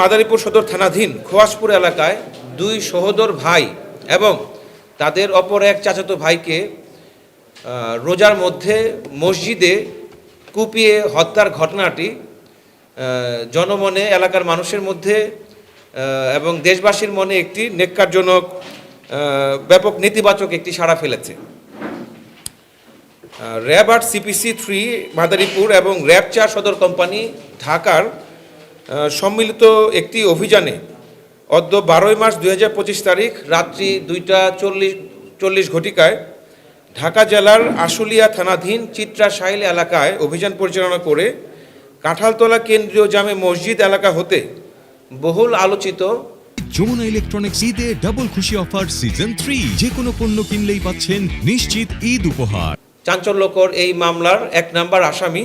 মাদারীপুর সদর থানাধীন খোয়াসপুর এলাকায় দুই সহোদর ভাই এবং তাদের অপর এক চাচাতো ভাইকে রোজার মধ্যে মসজিদে কুপিয়ে হত্যার ঘটনাটি জনমনে এলাকার মানুষের মধ্যে এবং দেশবাসীর মনে একটি নেককারজনক ব্যাপক নেতিবাচক একটি সাড়া ফেলেছে। র্যাব আট সিপিসি থ্রি মাদারীপুর এবং র্যাব চার সদর কোম্পানি ঢাকার সম্মিলিত একটি অভিযানে অদ্য বারোই মার্চ দুই পঁচিশ তারিখ রাত্রি দুইটা চল্লিশ চল্লিশ ঘটিকায় ঢাকা জেলার আশুলিয়া থানাধীন চিত্রা সাহিল এলাকায় অভিযান পরিচালনা করে কাঁঠালতলা কেন্দ্রীয় জামে মসজিদ এলাকা হতে বহুল আলোচিত যমুনা ইলেকট্রনিক্স ঈদে ডাবল খুশি অফার সিজন থ্রি যে কোনো পণ্য কিনলেই পাচ্ছেন নিশ্চিত ঈদ উপহার। চাঞ্চল্যকর এই মামলার এক নাম্বার আসামি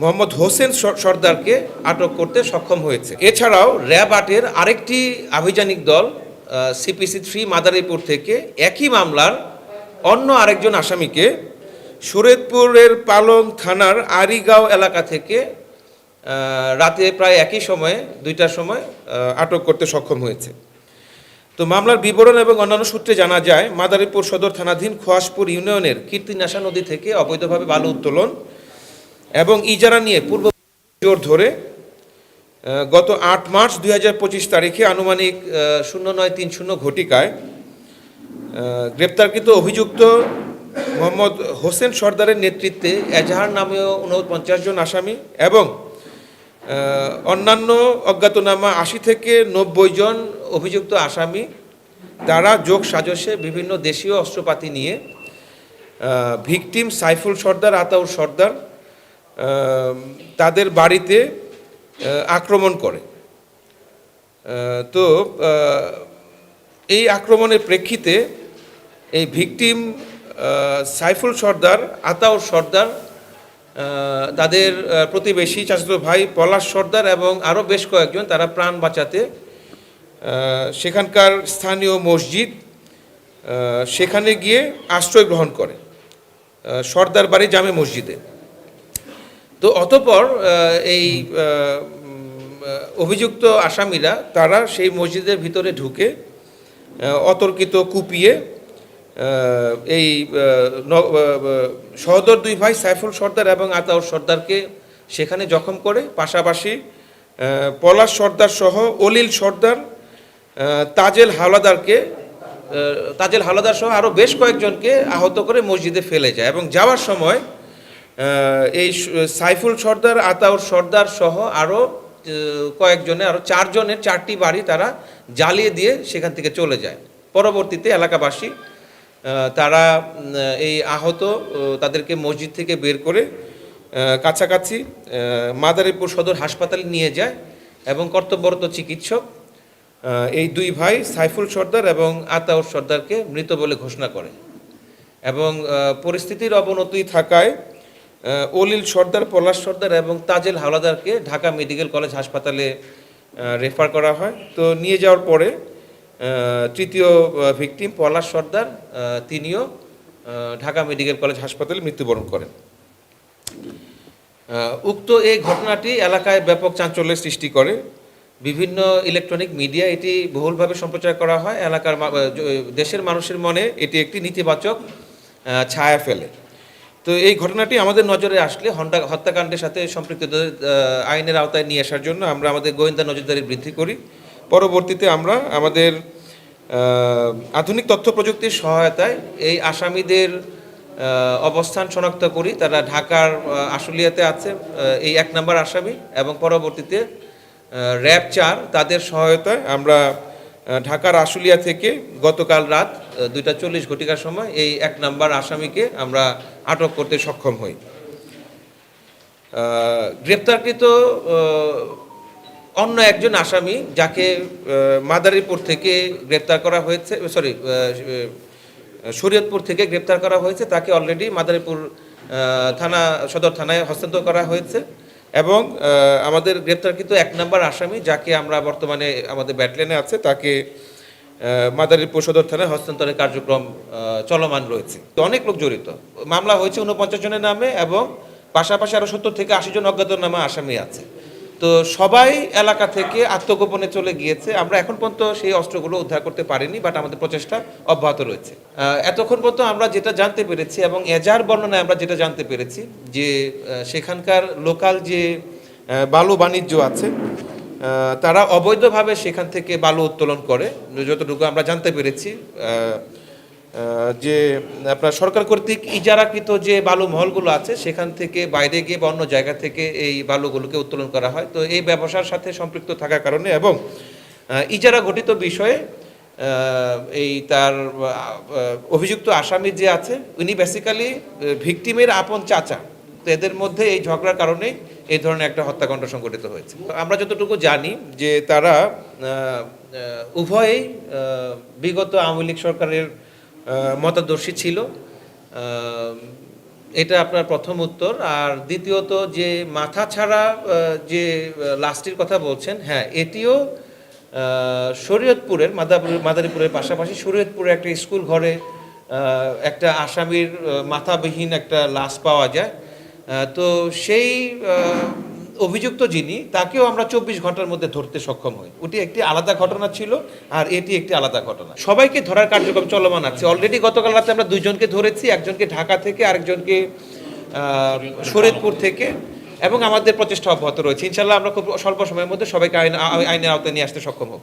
মোহাম্মদ হোসেন সর্দারকে আটক করতে সক্ষম হয়েছে। এছাড়াও র্যাব আটের আরেকটি আভিযানিক দল সিপিসি থ্রি মাদারীপুর থেকে একই মামলার অন্য আরেকজন আসামিকে শরীয়তপুরের পালং থানার আরিগাঁও এলাকা থেকে রাতে প্রায় একই সময়ে, দুইটার সময় আটক করতে সক্ষম হয়েছে। তো মামলার বিবরণ এবং অন্যান্য সূত্রে জানা যায়, মাদারীপুর সদর থানাধীন খোয়াসপুর ইউনিয়নের কীর্তিনাশা নদী থেকে অবৈধভাবে বালু উত্তোলন এবং ইজারা নিয়ে পূর্ব জোর ধরে গত আট মার্চ দু হাজার পঁচিশ তারিখে আনুমানিক শূন্য নয় তিন শূন্য ঘটিকায় গ্রেপ্তারকৃত অভিযুক্ত মোহাম্মদ হোসেন সর্দারের নেতৃত্বে এজাহার নামেও উনপঞ্চাশ জন আসামি এবং অন্যান্য অজ্ঞাতনামা আশি থেকে নব্বই জন অভিযুক্ত আসামি তারা যোগ সাজসে বিভিন্ন দেশীয় অস্ত্রপাতি নিয়ে ভিকটিম সাইফুল সর্দার আতাউর সর্দার তাদের বাড়িতে আক্রমণ করে। তো এই আক্রমণের প্রেক্ষিতে এই ভিকটিম সাইফুল সর্দার, আতাউর সর্দার তাদের প্রতিবেশী চাচাতো ভাই পলাশ সর্দার এবং আরও বেশ কয়েকজন তারা প্রাণ বাঁচাতে সেখানকার স্থানীয় মসজিদ সেখানে গিয়ে আশ্রয় গ্রহণ করে সর্দার বাড়ি জামে মসজিদে। তো অতপর এই অভিযুক্ত আসামিরা তারা সেই মসজিদের ভিতরে ঢুকে অতর্কিত কুপিয়ে এই আহ, দুই ভাই সাইফুল সর্দার এবং আতাউর সর্দারকে সেখানে জখম করে। পাশাপাশি পলাশ সর্দার সহ অলিল সর্দার তাজেল হাওলাদারকে তাজেল হাওলাদার সহ আরও বেশ কয়েকজনকে আহত করে মসজিদে ফেলে যায় এবং যাওয়ার সময় এই সাইফুল সর্দার, আতাউর সর্দার সহ আরও কয়েকজনে আরও চারজনের চারটি বাড়ি তারা জ্বালিয়ে দিয়ে সেখান থেকে চলে যায়। পরবর্তীতে এলাকাবাসী তারা এই আহত তাদেরকে মসজিদ থেকে বের করে কাছাকাছি মাদারীপুর সদর হাসপাতালে নিয়ে যায় এবং কর্তব্যরত চিকিৎসক এই দুই ভাই, সাইফুল সর্দার এবং আতাউর সর্দারকে মৃত বলে ঘোষণা করে। এবং পরিস্থিতির অবনতি থাকায় অলিল সর্দার, পলাশ সর্দার এবং তাজেল হাওলাদারকে ঢাকা মেডিকেল কলেজ হাসপাতালে রেফার করা হয়। তো নিয়ে যাওয়ার পরে তৃতীয় ভিকটিম পলাশ সর্দার তিনিও ঢাকা মেডিকেল কলেজ হাসপাতালে মৃত্যুবরণ করেন। উক্ত এই ঘটনাটি এলাকায় ব্যাপক চাঞ্চল্যের সৃষ্টি করে। বিভিন্ন ইলেকট্রনিক মিডিয়া এটি বহুলভাবে সম্প্রচার করা হয়। এলাকার দেশের মানুষের মনে এটি একটি নেতিবাচক ছায়া ফেলে। তো এই ঘটনাটি আমাদের নজরে আসলে হন্ডা হত্যাকাণ্ডের সাথে সম্পৃক্তদের আহ, আইনের আওতায় নিয়ে আসার জন্য আমরা আমাদের গোয়েন্দা নজরদারি বৃদ্ধি করি। পরবর্তীতে আমরা আমাদের আধুনিক তথ্য প্রযুক্তির সহায়তায় এই আসামিদের অবস্থান শনাক্ত করি। তারা ঢাকার আশুলিয়াতে আছে এই এক নম্বর আসামি এবং পরবর্তীতে র্যাব চার। তাদের সহায়তায় আমরা ঢাকার আশুলিয়া থেকে গতকাল রাত দুইটা চল্লিশ ঘটিকার সময় এই এক নম্বর আসামিকে আমরা আটক করতে সক্ষম হই। গ্রেপ্তারকৃত অন্য একজন আসামি যাকে মাদারীপুর থেকে গ্রেপ্তার করা হয়েছে, সরি শরীয়তপুর থেকে গ্রেপ্তার করা হয়েছে, তাকে অলরেডি মাদারীপুর থানা, সদর থানায় হস্তান্তর করা হয়েছে এবং আমাদের গ্রেপ্তারকৃত এক নম্বর আসামি যাকে আমরা বর্তমানে আমাদের ব্যাটলেনে আছে, তাকে মাদারীপুর সদর থানায় হস্তান্তরের কার্যক্রম চলমান রয়েছে। অনেক লোক জড়িত। মামলা হয়েছে উনপঞ্চাশ জনের নামে এবং পাশাপাশি আরও সত্তর থেকে আশি জন অজ্ঞাতনামা আসামি আছে। তো সবাই এলাকা থেকে আত্মগোপনে চলে গিয়েছে। আমরা এখন পর্যন্ত সেই অস্ত্রগুলো উদ্ধার করতে পারিনি বাট আমাদের প্রচেষ্টা অব্যাহত রয়েছে। এতক্ষণ পর্যন্ত আমরা যেটা জানতে পেরেছি এবং এজার বর্ণনায় আমরা যেটা জানতে পেরেছি যে সেখানকার লোকাল যে বালু বাণিজ্য আছে তারা অবৈধভাবে সেখান থেকে বালু উত্তোলন করে। যতটুকু আমরা জানতে পেরেছি যে আপনার সরকার কর্তৃক ইজারাকৃত যে বালু মহলগুলো আছে, সেখান থেকে বাইরে গিয়ে বা অন্য জায়গা থেকে এই বালুগুলোকে উত্তোলন করা হয়। তো এই ব্যবসার সাথে সম্পৃক্ত থাকার কারণে এবং ইজারা ঘটিত বিষয়ে এই তার অভিযুক্ত আসামি যে আছে, উনি বেসিক্যালি ভিকটিমের আপন চাচা। তো এদের মধ্যে এই ঝগড়ার কারণেই এই ধরনের একটা হত্যাকাণ্ড সংঘটিত হয়েছে। আমরা যতটুকু জানি যে তারা উভয়েই বিগত আওয়ামী লীগ সরকারের মতাদর্শী ছিল। এটা আপনার প্রথম উত্তর। আর দ্বিতীয়ত যে মাথা ছাড়া যে লাস্টের কথা বলছেন হ্যাঁ এটিও শরীয়তপুরের মাদারপুরের মাদারীপুরের পাশাপাশি শরীয়তপুরে একটা স্কুল ঘরে একটা আসামির মাথাবিহীন একটা লাশ পাওয়া যায়। তো সেই অভিযুক্ত যিনি তাকেও আমরা চব্বিশ ঘণ্টার মধ্যে ধরতে সক্ষম হই। ওটি একটি আলাদা ঘটনা ছিল আর এটি একটি আলাদা ঘটনা। সবাইকে ধরার কার্যক্রম চলমান আছে। অলরেডি গতকাল রাতে আমরা দুইজনকে ধরেছি একজনকে ঢাকা থেকে আরেকজনকে আহ, শরীয়তপুর থেকে এবং আমাদের প্রচেষ্টা অব্যাহত রয়েছে। ইনশাল্লাহ আমরা খুব স্বল্প সময়ের মধ্যে সবাইকে আইন আইনের আওতায় নিয়ে আসতে সক্ষম হব।